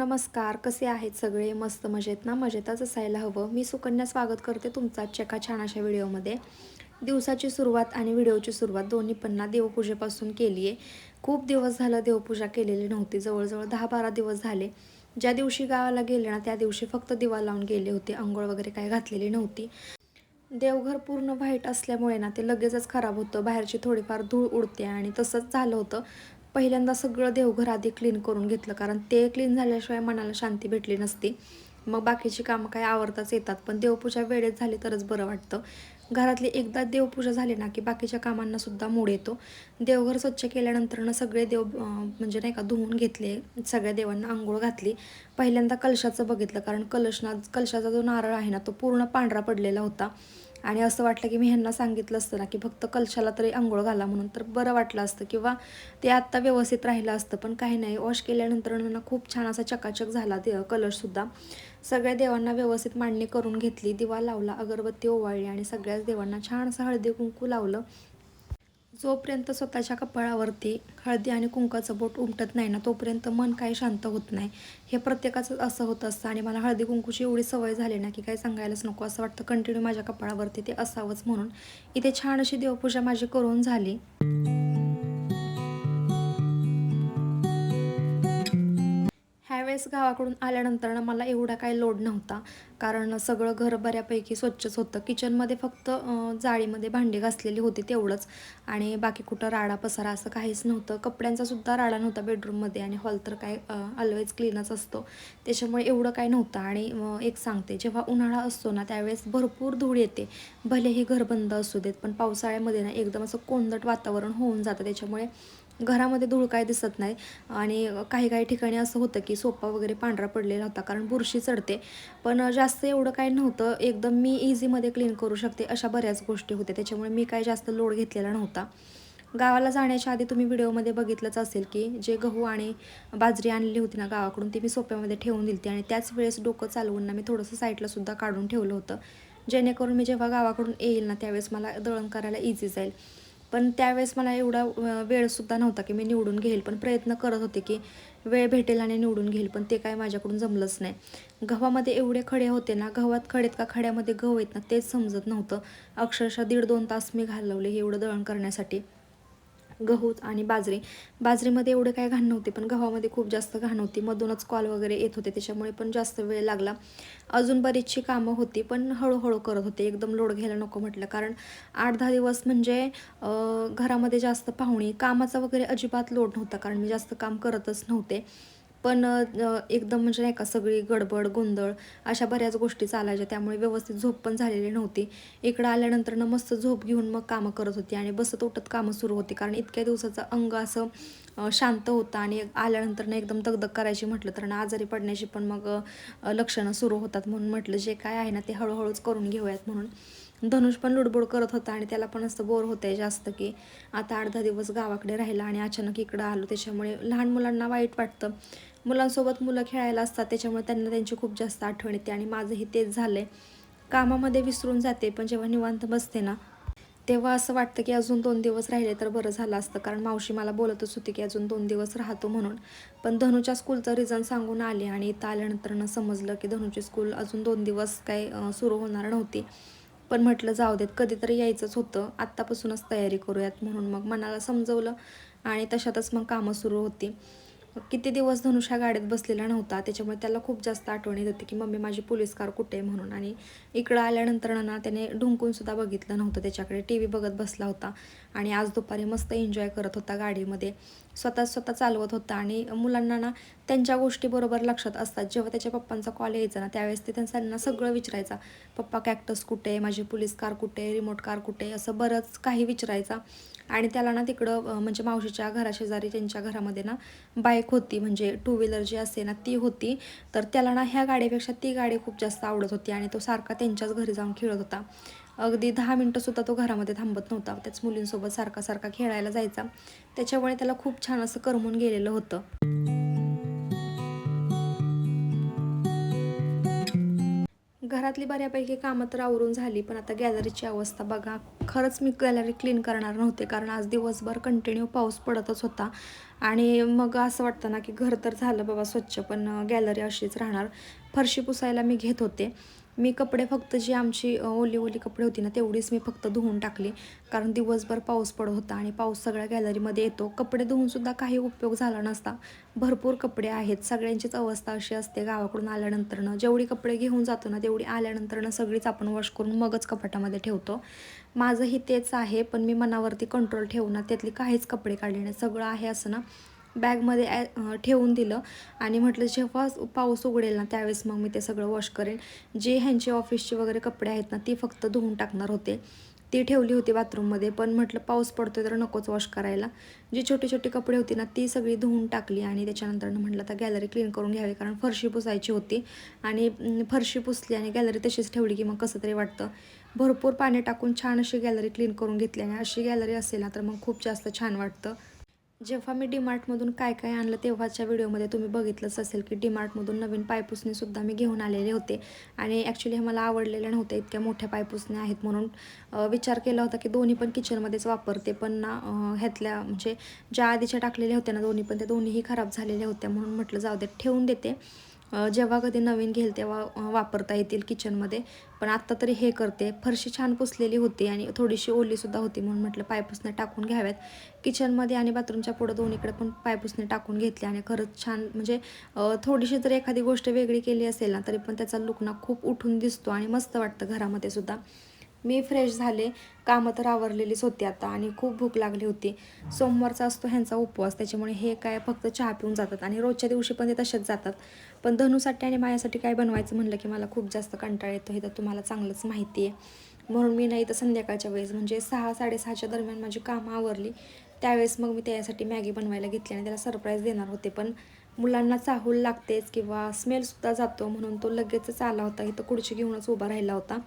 नमस्कार कसे आहेत सगळे? मस्त मजेत ना? मजेतच असायला हवं. मी सुकन्या स्वागत करते तुमचा चेका छान अशा व्हिडिओमध्ये. दिवसाची सुरुवात आणि व्हिडिओची सुरुवात दोन्ही पन्ना देवपूजेपासून केली आहे. खूप दिवस झालं देवपूजा केलेली नव्हती. जवळजवळ दहा बारा दिवस झाले. ज्या दिवशी गावाला गेले ना त्या दिवशी फक्त दिवा लावून गेले होते. आंघोळ वगैरे काय घातलेली नव्हती. देवघर पूर्ण व्हाईट असल्यामुळे ना ते लगेचच खराब होतं. बाहेरची थोडीफार धूळ उडते आणि तसंच झालं होतं. पहिल्यांदा सगळं देवघर आधी क्लीन करून घेतलं कारण ते क्लीन झाल्याशिवाय मनाला शांती भेटली नसती. मग बाकीची कामं काय आवडताच येतात पण देवपूजा वेळेत झाली तरच बरं वाटतं. घरातली एकदा देवपूजा झाली ना की बाकीच्या कामांना सुद्धा मूड येतो. देवघर स्वच्छ केल्यानंतर सगळे देव म्हणजे नाही का धुवून घेतले सगळ्या देवांना आंघोळ घातली. पहिल्यांदा कलशाचं बघितलं कारण कलशना कलशाचा जो नारळ आहे ना तो पूर्ण पांढरा पडलेला होता. आणि असं वाटलं की मी ह्यांना सांगितलं असतं ना की फक्त कलशाला तरी आंघोळ घाला म्हणून तर बरं वाटलं असतं किंवा ते आत्ता व्यवस्थित राहिलं असतं पण काही नाही. वॉश केल्यानंतर ना खूप छान असा चकाचक झाला दे कलशसुद्धा सगळ्या देवांना व्यवस्थित मांडणी करून घेतली दिवा लावला अगरबत्ती ओवाळली आणि सगळ्याच देवांना छान असं हळदी कुंकू लावलं. जोपर्यंत स्वतःच्या कपाळावरती हळदी आणि कुंकाचं बोट उमटत नाही ना तोपर्यंत मन काही शांत होत नाही. हे प्रत्येकाचं असं होत असतं आणि मला हळदी कुंकूची एवढी सवय झाली ना की काही सांगायलाच नको. असं वाटतं कंटिन्यू माझ्या कपाळावरती ते असावंच म्हणून. इथे छान अशी देवपूजा माझी करून झाली. त्यावेळेस गावाकडून आल्यानंतर ना मला एवढा काही लोड नव्हता. कारण सगळं घर बऱ्यापैकी स्वच्छच होतं. किचनमध्ये फक्त जाळीमध्ये भांडी घासलेली होती तेवढंच. आणि बाकी कुठं राडा पसारा असं काहीच नव्हतं. कपड्यांचा सुद्धा राडा नव्हता बेडरूममध्ये आणि हॉल तर काय ऑलवेज क्लीनच असतो. त्याच्यामुळे एवढं काय नव्हतं. आणि एक सांगते जेव्हा उन्हाळा असतो ना त्यावेळेस भरपूर धूळ येते. भलेही घर बंद असू देत पण पावसाळ्यामध्ये ना एकदम असं कोंदट वातावरण होऊन जातं. त्याच्यामुळे घरामध्ये धूळ काय दिसत नाही. आणि काही काही ठिकाणी असं होतं की सोफा वगैरे पांढरा पडलेला होता कारण बुरशी चढते. पण जास्त एवढं काय नव्हतं. एकदम मी इझीमध्ये क्लीन करू शकते अशा बऱ्याच गोष्टी होत्या. त्याच्यामुळे मी काय जास्त लोड घेतलेला नव्हता. गावाला जाण्याच्या आधी तुम्ही व्हिडिओमध्ये बघितलंच असेल की जे गहू आणि बाजरी आणलेली होती ना गावाकडून ती मी सोप्यामध्ये ठेवून दिली आणि त्याच वेळेस डोकं चालवून ना मी थोडंसं साईडला सुद्धा काढून ठेवलं होतं. जेणेकरून मी जेव्हा गावाकडून येईल ना त्यावेळेस मला दळण करायला इझी जाईल. पण त्यावेळेस मला एवढा वेळसुद्धा नव्हता की मी निवडून घेईल. पण प्रयत्न करत होते की वेळ भेटेल आणि निवडून घेईल पण ते काय माझ्याकडून जमलंच नाही. गव्हामध्ये एवढे खडे होते ना गव्हात खडेत का खड्यामध्ये गहू आहेत ना तेच समजत नव्हतं. अक्षरशः दीड दोन तास मी घालवले हे एवढं दळण करण्यासाठी. गहू आणि बाजरी. बाजरीमध्ये एवढे काय घाण नव्हते पण गव्हामध्ये खूप जास्त घाण होती. मधूनच कॉल वगैरे येत होते त्याच्यामुळे पण जास्त वेळ लागला. अजून बरीचशी कामं होती पण हळूहळू करत होते. एकदम लोड घ्यायला नको म्हटलं कारण आठ दहा दिवस म्हणजे घरामध्ये जास्त पाहुणे कामाचा वगैरे अजिबात लोड नव्हता कारण मी जास्त काम करतच नव्हते. पण एकदम म्हणजे नाही का सगळी गडबड गोंधळ अशा बऱ्याच गोष्टी चालायच्या. त्यामुळे व्यवस्थित झोप पण झालेली नव्हती. इकडं आल्यानंतर ना मस्त झोप घेऊन मग कामं करत होती आणि बसत उठत कामं सुरू होती. कारण इतक्या दिवसाचं अंग असं शांत होतं आणि आल्यानंतर ना एकदम दगदग करायची म्हटलं तर ना आजारी पडण्याची पण मग लक्षणं सुरू होतात म्हणून म्हटलं जे काय आहे ना ते हळूहळूच करून घेऊयात म्हणून. धनुष पण लुडबुड करत होता आणि त्याला पण असं बोर होतं आहे जास्त की आता आठ दहा दिवस गावाकडे राहिला आणि अचानक इकडं आलो. त्याच्यामुळे लहान मुलांना वाईट वाटतं. मुलांसोबत मुलं खेळायला असतात त्याच्यामुळे त्यांना त्यांची खूप जास्त आठवण येते आणि माझंही तेच झालं आहे कामामध्ये विसरून जाते पण जेव्हा निवांत बसते ना तेव्हा असं वाटतं की अजून दोन दिवस राहिले तर बरं झालं असतं. कारण मावशी मला बोलतच होती की अजून दोन दिवस राहतो म्हणून. पण धनुच्या स्कूलचं रिझन सांगून आले आणि इथं आल्यानंतर समजलं की धनूची स्कूल अजून दोन दिवस काही सुरू होणार नव्हती. पण म्हटलं जाऊ देत कधीतरी यायचंच होतं. आत्तापासूनच तयारी करूयात. म्हणून मग मनाला समजवलं आणि तशातच मग कामं सुरू होती. किती दिवस धनुष ह्या गाडीत बसलेला नव्हता त्याच्यामुळे त्याला खूप जास्त आठवण येत होती की मम्मी माझी पोलीस कार कुठे आहे म्हणून. आणि इकडं आल्यानंतर ना त्याने ढुंकून सुद्धा बघितलं नव्हतं त्याच्याकडे. टी व्ही बघत बसला होता. आणि आज दुपारी मस्त एन्जॉय करत होता गाडीमध्ये. स्वतः स्वतः चालवत होता आणि मुलांना ना त्यांच्या गोष्टीबरोबर लक्षात असतात. जेव्हा त्याच्या पप्पांचा कॉल यायचा ना त्यावेळेस ते त्यांना सगळं विचारायचा. पप्पा कॅक्टस कुठे? माझी पोलीस कार कुठे? रिमोट कार कुठे? असं बरंच काही विचारायचा. आणि त्याला ना तिकडं म्हणजे मावशीच्या घराशेजारी त्यांच्या घरामध्ये ना बाईक होती. म्हणजे टू व्हीलर जी असते ना ती होती. तर त्याला ना ह्या गाडीपेक्षा ती गाडी खूप जास्त आवडत होती आणि तो सारखा त्यांच्याच घरी जाऊन खेळत होता. अगदी दहा मिनटंसुद्धा तो घरामध्ये थांबत नव्हता. त्याच मुलींसोबत सारखा सारखा खेळायला जायचा. त्याच्यामुळे त्याला खूप छान असं करमून गेलेलं होतं. घरातली बऱ्यापैकी कामं तर आवरून झाली पण आता गॅलरीची अवस्था बघा. खरंच मी गॅलरी क्लीन करणार नव्हते कारण आज दिवसभर कंटिन्यू पाऊस पडतच होता. आणि मग असं वाटतं ना की घर तर झालं बाबा स्वच्छ पण गॅलरी अशीच राहणार. फरशी पुसायला मी घेत होते. मी कपडे फक्त जी आमची ओली ओली कपडे होती ना तेवढीच मी फक्त धुवून टाकली. कारण दिवसभर पाऊस पडत होता आणि पाऊस सगळ्या गॅलरीमध्ये येतो. कपडे धुवूनसुद्धा काही उपयोग झाला नसता. भरपूर कपडे आहेत. सगळ्यांचीच अवस्था अशी असते गावाकडून आल्यानंतरनं. जेवढी कपडे घेऊन जातो ना तेवढी आल्यानंतरनं सगळीच आपण वॉश करून मगच कपाटामध्ये ठेवतो. माझंही तेच आहे पण मी मनावरती कंट्रोल ठेवून त्यातली काहीच कपडे काढले नाही. सगळं आहे असं ना बॅगमध्ये ॲ ठेवून दिलं. आणि म्हटलं जेव्हा पाऊस उघडेल ना त्यावेळेस मग मी ते सगळं वॉश करेन. जे ह्यांचे ऑफिसचे वगैरे कपडे आहेत ना ती फक्त धुवून टाकणार होते. ती ठेवली होती बाथरूममध्ये पण म्हटलं पाऊस पडतोय तर नकोच वॉश करायला. जी छोटी छोटी कपडे होती ना ती सगळी धुवून टाकली आणि त्याच्यानंतर म्हटलं आता गॅलरी क्लीन करून घ्यावी कारण फरशी पुसायची होती. आणि फरशी पुसली आणि गॅलरी तशीच ठेवली की मग कसं तरी वाटतं. भरपूर पाणी टाकून छान अशी गॅलरी क्लीन करून घेतली आणि अशी गॅलरी असेल ना तर मग खूप जास्त छान वाटतं. जेव्हा मी डीमार्टमधून काय काय आणलं तेव्हाच्या व्हिडिओमध्ये तुम्ही बघितलंच असेल की डीमार्टमधून नवीन पायपुसणीसुद्धा मी घेऊन आलेले होते. आणि ॲक्च्युली हे मला आवडलेले नव्हते इतक्या मोठ्या पायपुसण्या आहेत म्हणून. विचार केला होता की दोन्ही पण किचनमध्येच वापरते पण ना ह्यातल्या म्हणजे ज्या आधीच्या टाकलेल्या होत्या ना दोन्ही पण त्या दोन्हीही खराब झालेल्या होत्या म्हणून म्हटलं जाऊ दे ठेवून देते. जेव्हा कधी नवीन घेईल तेव्हा वापरता येतील किचनमध्ये. पण आत्ता तरी हे करते. फरशी छान पुसलेली होती आणि थोडीशी ओलीसुद्धा होती म्हणून म्हटलं पायपुसणे टाकून घ्याव्यात. किचनमध्ये आणि बाथरूमच्या पुढं दोन्हीकडे पण पायपुसणे टाकून घेतले आणि खरंच छान म्हणजे थोडीशी जर एखादी गोष्ट वेगळी केली असेल ना तरी पण त्याचा लुक ना खूप उठून दिसतो आणि मस्त वाटतं घरामध्ये सुद्धा. मी फ्रेश झाले. कामं तर आवरलेलीच होती आता आणि खूप भूक लागली होती. सोमवारचा असतो ह्यांचा उपवास त्याच्यामुळे हे काय फक्त चहा पिऊन जातात आणि रोजच्या दिवशी पण ते तसेच जातात. पण धनुसाठी आणि माझ्यासाठी काय बनवायचं म्हणलं की मला खूप जास्त कंटाळा येतो हे तर तुम्हाला चांगलंच माहिती आहे म्हणून मी नाही तर संध्याकाळच्या वेळेस म्हणजे सहा साडेसहाच्या दरम्यान माझी कामं आवरली. त्यावेळेस मग मी त्यासाठी मॅगी बनवायला घेतली आणि त्याला सरप्राईज देणार होते. पण मुलांना चाहूल लागतेच किंवा स्मेलसुद्धा जातो म्हणून तो लगेचच आला होता. इथं खुर्ची घेऊनच उभा राहिला होता.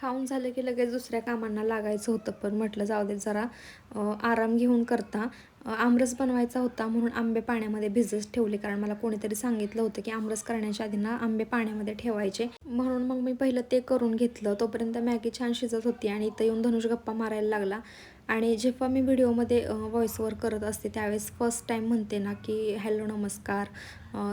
खाऊन झालं की लगेच दुसऱ्या कामांना लागायचं होतं. पण म्हटलं जाऊ दे जरा आराम घेऊन करता. आमरस बनवायचा होता म्हणून आंबे पाण्यामध्ये भिजत ठेवले. कारण मला कोणीतरी सांगितलं होतं की आमरस करण्याच्या आधी ना आंबे पाण्यामध्ये ठेवायचे. म्हणून मग मी पहिलं ते करून घेतलं. तोपर्यंत मॅगी छान शिजत होती आणि इथं येऊन धनुष गप्पा मारायला लागला. आणि जेव्हा मी व्हिडिओमध्ये व्हॉइस करत असते त्यावेळेस फर्स्ट टाईम म्हणते ना की हॅलो नमस्कार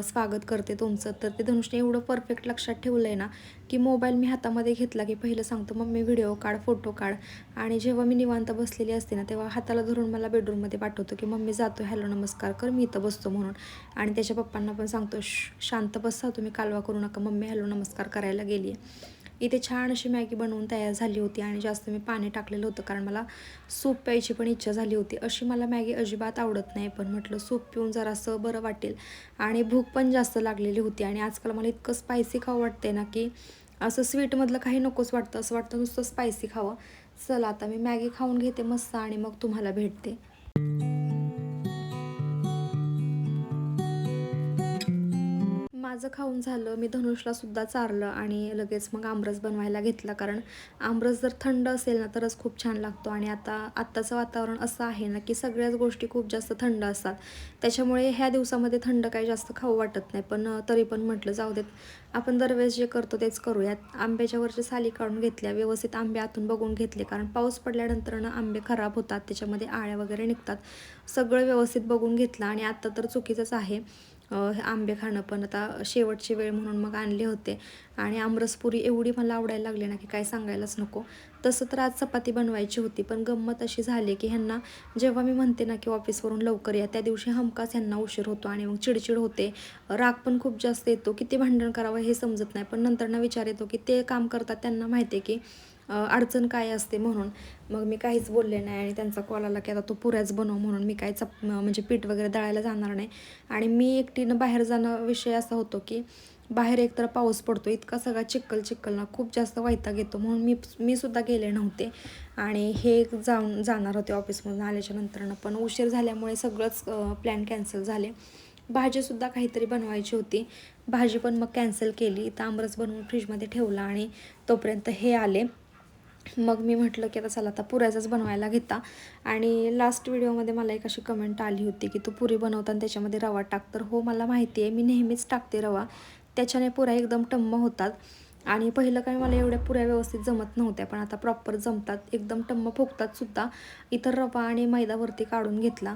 स्वागत करते तुमचं. तर ते धनुषने एवढं परफेक्ट लक्षात ठेवलं आहे ना की मोबाईल मी हातामध्ये घेतला की पहिलं सांगतो मम्मी व्हिडिओ काढ फोटो काढ. आणि जेव्हा मी निवांत बसलेली असते ना तेव्हा हाताला धरून मला बेडरूममध्ये पाठवतो की मम्मी जातो हॅलो नमस्कार कर मी इथं बसतो म्हणून. आणि त्याच्या पप्पांना पण सांगतो शांत बसा तुम्ही कालवा करू नका. मम्मी हॅलो नमस्कार करायला गेली आहे इथे छान अशी मॅगी बनवून तयार झाली होती आणि जास्त मी पाणी टाकलेलं होतं कारण मला सूप प्यायची पण इच्छा झाली होती. अशी मला मॅगी अजिबात आवडत नाही पण म्हटलं सूप पिऊन जरासं बरं वाटेल आणि भूक पण जास्त लागलेली होती आणि आजकाल मला इतकं स्पायसी खावं वाटतंय ना की असं स्वीटमधलं काही नकोच वाटतं. असं वाटतं नुसतं स्पायसी खावं. चला आता मी मॅगी खाऊन घेते मस्त आणि मग तुम्हाला भेटते. माझं खाऊन झालं मी धनुषला सुद्धा चारलं आणि लगेच मग आमरस बनवायला घेतला. कारण आमरस जर थंड असेल ना तरच खूप छान लागतो. आणि आता आत्ताचं वातावरण असं आहे ना की सगळ्याच गोष्टी खूप जास्त थंड असतात. त्याच्यामुळे ह्या दिवसामध्ये थंड काही जास्त खाऊ वाटत नाही. पण तरी पण म्हटलं जाऊ देत. आपण दरवेळेस जे करतो तेच करूयात. आंब्याच्या वरच्या साली काढून घेतल्या व्यवस्थित आंबे आतून बघून घेतले. कारण पाऊस पडल्यानंतर ना आंबे खराब होतात त्याच्यामध्ये आळ्या वगैरे निघतात. सगळं व्यवस्थित बघून घेतलं आणि आत्ता तर चुकीचंच आहे. आंबे खाणं पण आता शेवटची वेळ म्हणून मग आणले होते. आणि आमरसपुरी एवढी मला आवडायला लागली ना की काय सांगायलाच नको. तसं तर आज चपाती बनवायची होती पण गंमत अशी झाली की ह्यांना जेव्हा मी म्हणते ना की ऑफिसवरून लवकर या त्या दिवशी हमखास ह्यांना उशीर होतो आणि मग चिडचिड होते. राग पण खूप जास्त येतो किती भांडण करावं हे समजत नाही पण नंतरनं विचार येतो की ते काम करतात त्यांना माहिती आहे की अडचण काय असते म्हणून मग मी काहीच बोलले नाही आणि त्यांचा कॉल आला की आता तू पुऱ्याच बनव म्हणून मी काय चप म्हणजे पीठ वगैरे दळायला जाणार नाही. आणि मी एकटीनं बाहेर जाणं विषय असा होतो की बाहेर एकतर पाऊस पडतो इतका सगळा चिक्कल चिक्कल ना खूप जास्त वैताग येतो म्हणून मी मी सुद्धा गेले नव्हते. आणि हे जाऊन जाणार होते ऑफिसमधून आल्याच्या नंतरनं. पण उशीर झाल्यामुळे सगळंच प्लॅन कॅन्सल झाले. भाजीसुद्धा काहीतरी बनवायची होती. भाजी पण मग कॅन्सल केली. तांबरस बनवून फ्रीजमध्ये ठेवला आणि तोपर्यंत हे आले. मग मी म्हटलं की आता चला आता पुऱ्याचाच बनवायला घेता. आणि लास्ट व्हिडिओमध्ये मला एक अशी कमेंट आली होती की तू पुरी बनवताना त्याच्यामध्ये रवा टाक. तर हो मला माहिती आहे मी नेहमीच टाकते रवा. त्याच्याने पुऱ्या एकदम टम्म होतात. आणि पहिलं काय मला एवढ्या पुऱ्या व्यवस्थित जमत नव्हत्या पण आता प्रॉपर जमतात. एकदम टम्म फुगतात सुद्धा. इतर रवा आणि मैदावरती काढून घेतला.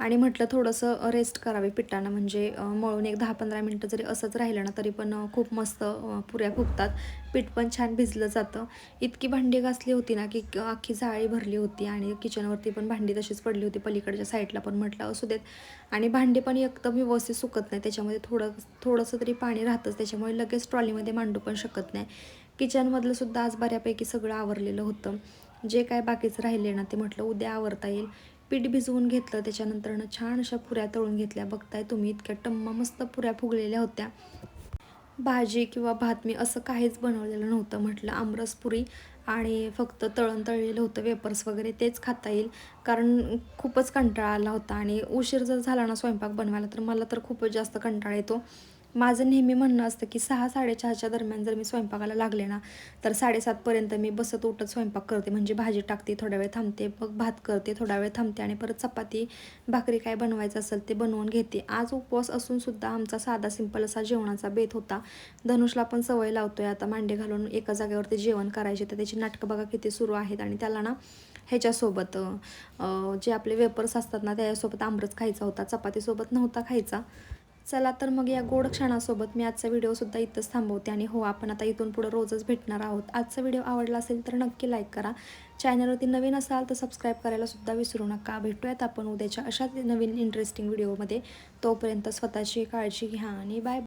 आणि म्हटलं थोडंसं रेस्ट करावे पिठानं. म्हणजे मळून एक दहा पंधरा मिनटं जरी असंच राहिलं ना तरी पण खूप मस्त पुऱ्या फुगतात. पीठ पण छान भिजलं जातं. इतकी भांडी घासली होती ना की अख्खी जाळी भरली होती आणि किचनवरती पण भांडी तशीच पडली होती. पलीकडच्या साईडला पण म्हटलं असू देत. आणि भांडी पण एकदम व्यवस्थित सुकत नाही त्याच्यामध्ये थोडं थोडंसं तरी पाणी राहतंच. त्याच्यामुळे लगेच ट्रॉलीमध्ये मांडू पण शकत नाही. किचनमधलं सुद्धा आज बऱ्यापैकी सगळं आवरलेलं होतं. जे काय बाकीचं राहिले ना ते म्हटलं उद्या आवरता येईल. पीठ भिजवून घेतलं त्याच्यानंतरनं छान अशा पुऱ्या तळून घेतल्या. बघताय तुम्ही इतक्या टम्मा मस्त पुऱ्या फुगलेल्या होत्या. भाजी किंवा भात मी असं काहीच बनवलेलं नव्हतं म्हटलं आमरस पुरी आणि फक्त तळण तळलेलं होतं वेपर्स वगैरे तेच खाता येईल. कारण खूपच कंटाळा आला होता आणि उशीर जर झाला ना स्वयंपाक बनवायला तर मला तर खूपच जास्त कंटाळा येतो. माझं नेहमी म्हणणं असतं की सहा साडेचहाच्या दरम्यान जर मी स्वयंपाकाला लागले ना तर साडेसातपर्यंत मी बसत उठत स्वयंपाक करते. म्हणजे भाजी टाकते थोडा वेळ थांबते मग भात करते थोडा वेळ थांबते आणि परत चपाती भाकरी काय बनवायचं असेल ते बनवून घेते. आज उपवास असून सुद्धा आमचा साधा सिंपल असा जेवणाचा बेत होता. धनुषला पण सवय लावतोय आता मांडे घालून एका जागेवरती जेवण करायचे. तर त्याची नाटकं बघा किती सुरू आहेत आणि त्याला ना ह्याच्यासोबत जे आपले वेपर्स असतात ना त्याच्यासोबत आमरस खायचा होता चपातीसोबत नव्हता खायचा. चला तर मग या गोड क्षणासोबत मी आजचा व्हिडिओसुद्धा इथंच थांबवते आणि हो आपण आता इथून पुढं रोजच भेटणार आहोत. आजचा व्हिडिओ आवडला असेल तर नक्की लाईक करा. चॅनलवरती नवीन असाल तर सबस्क्राईब करायलासुद्धा विसरू नका. भेटूयात आपण उद्याच्या अशाच नवीन इंटरेस्टिंग व्हिडिओमध्ये तोपर्यंत स्वतःची काळजी घ्या आणि बाय